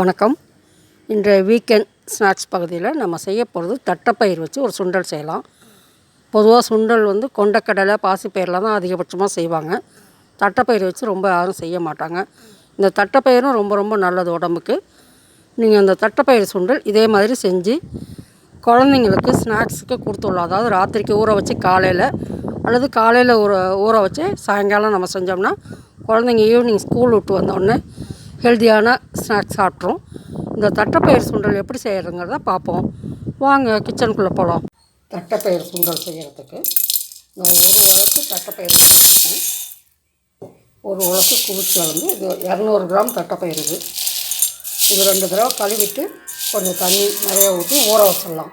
வணக்கம். இன்றைய weekend snacks பகுதியில் நம்ம செய்ய போகிறது தட்டைப்பயிர் வச்சு ஒரு சுண்டல் செய்யலாம். பொதுவாக சுண்டல் வந்து கொண்டக்கடலை பாசிப்பயிரில் தான் அதிகபட்சமாக செய்வாங்க. தட்டைப்பயிர் வச்சு ரொம்ப யாரும் செய்ய மாட்டாங்க. இந்த தட்டைப்பயிரும் ரொம்ப ரொம்ப நல்லது உடம்புக்கு. நீங்கள் அந்த தட்டைப்பயிர் சுண்டல் இதே மாதிரி செஞ்சு குழந்தைங்களுக்கு ஸ்நாக்ஸுக்கு கொடுத்துடலாம் அதாவது ராத்திரிக்கு ஊற வச்சு காலையில் அல்லது காலையில் ஊற ஊற வச்சு சாயங்காலம் நம்ம செஞ்சோம்னா குழந்தைங்க ஈவினிங் ஸ்கூல் விட்டு வந்தோடனே ஹெல்த்தியான ஸ்நாக்ஸ் சாப்பிட்றோம். இந்த தட்டைப்பயிர் சுண்டல் எப்படி செய்கிறதுங்கிறத பார்ப்போம். வாங்க கிச்சனுக்குள்ளே போகலாம் தட்டைப்பயிர் சுண்டல் செய்கிறதுக்கு நான் ஒரு உலக்கு தட்டைப்பயிர் எடுத்துக்கிட்டேன். ஒரு உலக்கு குவிச்சு வந்து இது இரநூறு கிராம் தட்டைப்பயிர் இது. இது ரெண்டு தடவை கழுவிட்டு கொஞ்சம் தண்ணி நிறைய ஊற்றி ஊற வச்சிடலாம்.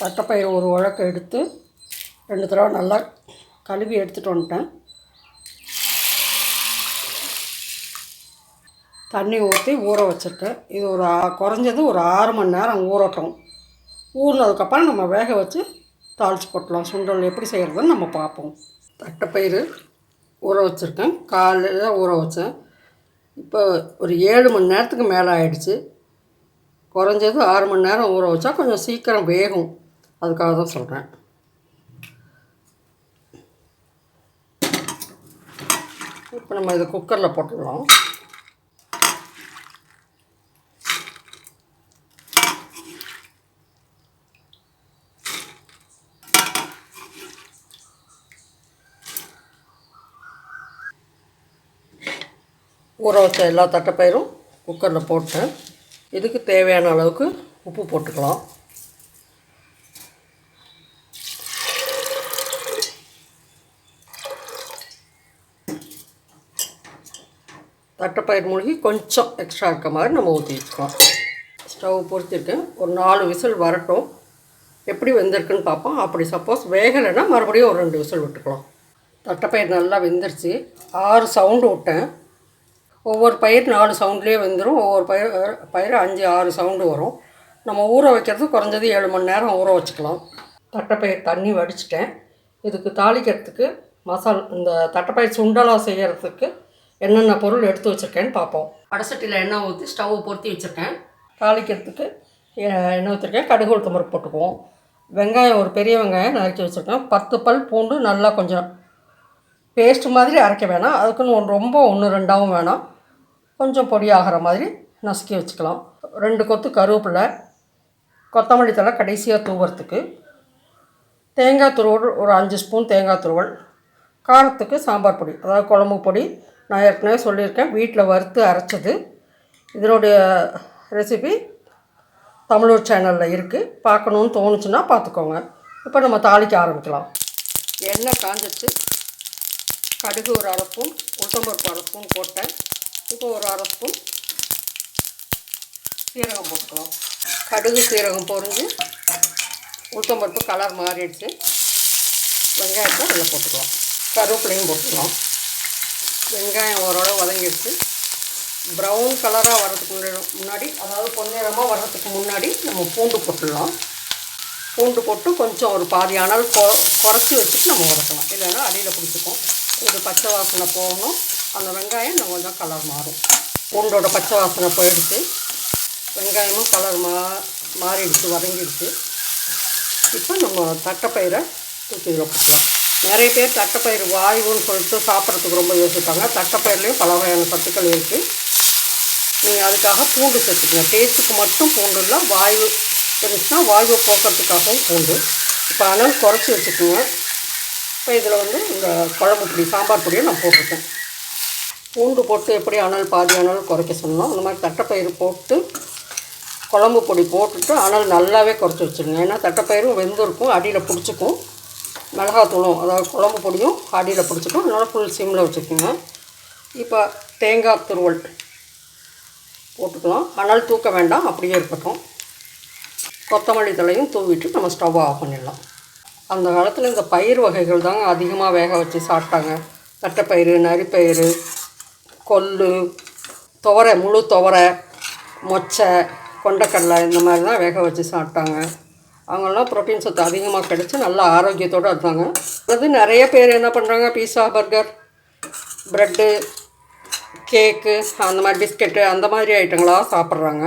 தட்டைப்பயிர் ஒரு உழக்க எடுத்து ரெண்டு தடவை நல்லா கழுவி எடுத்துகிட்டு வந்துட்டேன். தண்ணி ஊற்றி ஊற வச்சுருக்கேன். இது ஒரு குறைஞ்சது ஒரு ஆறு மணி நேரம் ஊறட்டும். ஊறினதுக்கப்புறம் நம்ம வேக வச்சு தாளித்து போட்டலாம் சுண்டல் எப்படி செய்கிறதுன்னு நம்ம பார்ப்போம். தட்டைப்பயிறு ஊற வச்சுருக்கேன். காலையில் ஊற வச்சேன். இப்போ ஒரு ஏழு மணி நேரத்துக்கு மேலே ஆயிடுச்சு. குறைஞ்சது ஆறு மணி நேரம் ஊற வச்சா கொஞ்சம் சீக்கிரம் வேகும். அதுக்காக தான் சொல்கிறேன் இப்போ நம்ம இதை குக்கரில் போட்டுடலாம். ஊற வச்ச எல்லா தட்டைப்பயிரும் குக்கரில் போட்டேன். இதுக்கு தேவையான அளவுக்கு உப்பு போட்டுக்கலாம். தட்டைப்பயிர் மூழ்கி கொஞ்சம் எக்ஸ்ட்ரா இருக்க மாதிரி நம்ம ஊற்றி வச்சுக்கலாம். ஸ்டவ் பொறுத்திருக்கேன் ஒரு நாலு விசில் வரட்டும். எப்படி வெந்திருக்குன்னு பார்ப்போம். அப்படி சப்போஸ் வேகலைன்னா மறுபடியும் ஒரு ரெண்டு விசில் விட்டுக்கலாம். தட்டைப்பயிர் நல்லா வெந்துருச்சு. ஆறு சவுண்டு விட்டேன். ஒவ்வொரு பயிர் நாலு சவுண்ட்லேயே வெந்துடும் ஒவ்வொரு பயிர் பயிர் அஞ்சு ஆறு சவுண்டு வரும். நம்ம ஊற வைக்கிறது குறைஞ்சது ஏழு மணி நேரம் ஊற வச்சுக்கலாம். தட்டைப்பயிர் தண்ணி வடிச்சிட்டேன். இதுக்கு தாளிக்கிறதுக்கு மசால் இந்த தட்டைப்பயிர் சுண்டலாக செய்கிறதுக்கு என்னென்ன பொருள் எடுத்து வச்சுருக்கேன்னு பார்ப்போம். அடசட்டியில் எண்ணெய் ஊற்றி ஸ்டவ் பொருத்தி வச்சுருக்கேன். தாளிக்கிறதுக்கு எண்ணெய் ஊற்றிருக்கேன் கடுகு உளுத்தம் பருப்பு போட்டுக்குவோம். வெங்காயம் ஒரு பெரிய வெங்காயம் நறுக்கி வச்சுருக்கேன். பத்து பல் பூண்டு நல்லா கொஞ்சம் பேஸ்ட் மாதிரி அரைக்க வேணாம். அதுக்குன்னு ஒன்று ரொம்ப ஒன்று ரெண்டாவும் வேணாம். கொஞ்சம் பொடியாகிற மாதிரி நசுக்கி வச்சுக்கலாம். ரெண்டு கொத்து கருவேப்பிலை கொத்தமல்லி தழை கடைசியாக தூவுறதுக்கு தேங்காய் துருவல் ஒரு அஞ்சு ஸ்பூன் தேங்காய் துருவல் காரத்துக்கு சாம்பார் பொடி அதாவது குழம்பு பொடி நான் ஏற்கனவே சொல்லியிருக்கேன் வீட்டில் வறுத்து அரைச்சது. இதனுடைய ரெசிபி தமிழூர் சேனலில் இருக்குது பார்க்கணுன்னு தோணுச்சுன்னா பார்த்துக்கோங்க. இப்போ நம்ம தாளிக்க ஆரம்பிக்கலாம். எண்ணெய் காஞ்சிச்சு. கடுகு ஒரு அரை ஸ்பூன் உளுத்தம்பருப்பு அரை ஸ்பூன் போட்டேன். இப்போ ஒரு அரை ஸ்பூன். சீரகம் போட்டுக்கலாம். கடுகு சீரகம் பொறிஞ்சு உளுத்தம்பருப்பு கலர் மாறிடுச்சு. வெங்காயத்தை அதில் போட்டுக்கலாம். கருவேப்பிலையும் போட்டுக்கலாம். வெங்காயம் ஓரளவு வதங்கிடுச்சு. ப்ரௌன் கலராக வர்றதுக்கு முன்னாடி முன்னாடி அதாவது பொன்னிறமாக வர்றதுக்கு முன்னாடி நம்ம பூண்டு போட்டுடலாம். பூண்டு போட்டு கொஞ்சம் ஒரு பாதி அனல் கொ குறைச்சி வச்சுட்டு நம்ம வதக்கலாம். இல்லைன்னா அடியில் பிடிச்சிக்கும். ஒரு பச்சை வாசனை போகணும். அந்த வெங்காயம் நம்ம கொஞ்சம் கலர் மாறும். பூண்டோட பச்சை வாசனை போயிடுச்சு. வெங்காயமும் கலர் மா மாறிடுச்சு வதங்கிடுச்சு. இப்போ நம்ம தட்டைப்பயிரை தூக்கி இதில் போட்டுக்கலாம் நிறைய பேர் தட்டைப்பயிறு வாயுன்னு சொல்லிட்டு சாப்பிட்றதுக்கு ரொம்ப யோசிப்பாங்க. தட்டைப்பயிர்லேயும் பல வகையான சத்துக்கள் இருக்குது நீங்கள் அதுக்காக பூண்டு சேர்த்துக்கங்க. டேஸ்ட்டுக்கு மட்டும் பூண்டு இல்லை வாயு இருந்துச்சுன்னா வாயுவை போக்குறதுக்காகவும் பூண்டு. இப்போ அனல் குறைச்சி வச்சுக்கோங்க. இப்போ இதில் வந்து இந்த குழம்பு பொடி சாம்பார் பொடியை நான் போட்டிருக்கேன். பூண்டு போட்டு எப்படி அனல் பாதி அனல் குறைக்க சொன்னோம் அந்த மாதிரி தட்டைப்பயிறு போட்டு குழம்பு பொடி போட்டுட்டு அனல் நல்லாவே குறைச்சி வச்சுருங்க. ஏன்னா தட்டைப்பயிரும் வெந்திருக்கும் அடியில் பிடிச்சிக்கும். மிளகாத்தூளும் அதாவது குழம்பு பொடியும் அடியில் பிடிச்சிக்கும் அதனால் ஃபுல் சிம்மில் வச்சுக்கோங்க. இப்போ தேங்காய் துருவல் போட்டுக்கலாம். ஆனால் தூக்க வேண்டாம் அப்படியே இருக்கட்டும். கொத்தமல்லி தலையும் தூவிட்டு நம்ம ஸ்டவ் ஆஃப் பண்ணிடலாம். அந்த காலத்தில் இந்த பயிர் வகைகள் தாங்க அதிகமாக வேக வச்சு சாப்பிட்டாங்க. தட்டைப்பயிறு நரிப்பயிறு கொள்ளு துவரை முழு துவரை மொச்சை கொண்டக்கடலை இந்த மாதிரி தான் வேக வச்சு சாப்பிட்டாங்க. அவங்களாம் ப்ரோட்டீன் சத்து அதிகமாக கிடச்சி நல்ல ஆரோக்கியத்தோடு இருந்தாங்க அது நிறைய பேர் என்ன பண்ணுறாங்க பீஸா பர்கர் ப்ரெட்டு கேக்கு அந்த மாதிரி பிஸ்கெட்டு அந்த மாதிரி ஐட்டங்களாக சாப்பிட்றாங்க.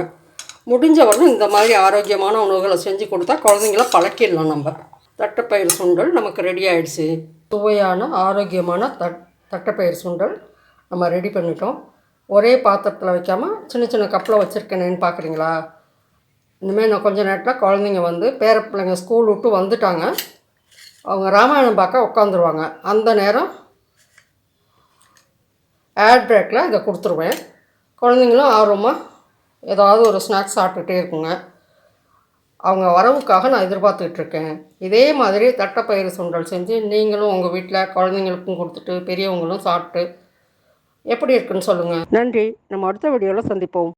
முடிஞ்ச வரைக்கும் இந்த மாதிரி ஆரோக்கியமான உணவுகளை செஞ்சு கொடுத்தா குழந்தைங்கள பழக்கிடலாம் நம்ம. தட்டைப்பயிர் சுண்டல் நமக்கு ரெடி ஆகிடுச்சு சுவையான ஆரோக்கியமான தட் தட்டைப்பயிர் சுண்டல் நம்ம ரெடி பண்ணிட்டோம். ஒரே பாத்திரத்தில் வைக்காமல் சின்ன சின்ன கப்பில் வச்சுருக்கேனேன்னு பார்க்குறீங்களா இனிமேல் நான் கொஞ்சம் நேரத்தில் குழந்தைங்க வந்து பேர பிள்ளைங்க ஸ்கூல் விட்டு வந்துட்டாங்க. அவங்க ராமாயணம் பார்க்க உட்காந்துருவாங்க அந்த நேரம் ஆட் பிரேக்கில் இதை கொடுத்துருவேன். குழந்தைங்களும் ஆர்வமாக ஏதாவது ஒரு ஸ்நாக்ஸ் சாப்பிட்டுட்டே இருக்குங்க. அவங்க வரவுக்காக நான் எதிர்பார்த்துட்டு இருக்கேன். இதே மாதிரி தட்டைப்பயிறு சுண்டல் செஞ்சு நீங்களும் உங்கள் வீட்டில் குழந்தைங்களுக்கும் கொடுத்துட்டு பெரியவங்களும் சாப்பிட்டு எப்படி இருக்குன்னு சொல்லுங்கள் நன்றி. நம்ம அடுத்த வீடியோவில் சந்திப்போம்.